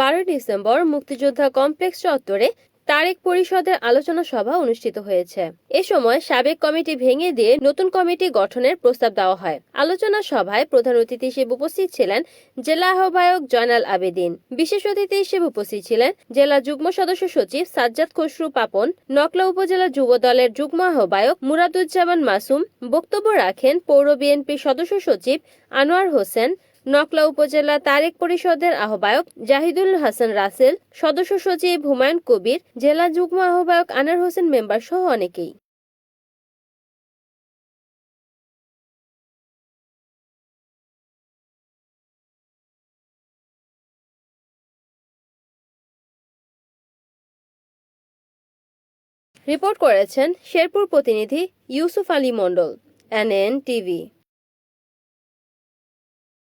বারোই ডিসেম্বর মুক্তিযোদ্ধা কমপ্লেক্স চত্বরে তারেক পরিষদের আলোচনা সভা অনুষ্ঠিত হয়েছে। এ সময় সাবেক কমিটি ভেঙে দিয়ে নতুন কমিটি গঠনের প্রস্তাব দেওয়া হয়। আলোচনা সভায় প্রধান অতিথি হিসেবে উপস্থিত ছিলেন জেলা আহ্বায়ক জয়নাল আবেদিন। বিশেষ অতিথি হিসেবে উপস্থিত ছিলেন জেলা যুগ্ম সদস্য সচিব সাজ্জাদ খসরু পাপন, নকলা উপজেলা যুব দলের যুগ্ম আহ্বায়ক মুরাদুজ্জামান মাসুম, বক্তব্য রাখেন পৌর বিএনপির সদস্য সচিব আনোয়ার হোসেন নকলা উপজেলা তারেক পরিষদের আহ্বায়ক জাহিদুল হাসান রাসেল, সদস্য সচিব হুমায়ুন কবির, জেলা যুগ্ম আহ্বায়ক আনার হোসেন মেম্বার সহ অনেকেই। রিপোর্ট করেছেন শেরপুর প্রতিনিধি ইউসুফ আলী মণ্ডল, এনএন টিভি।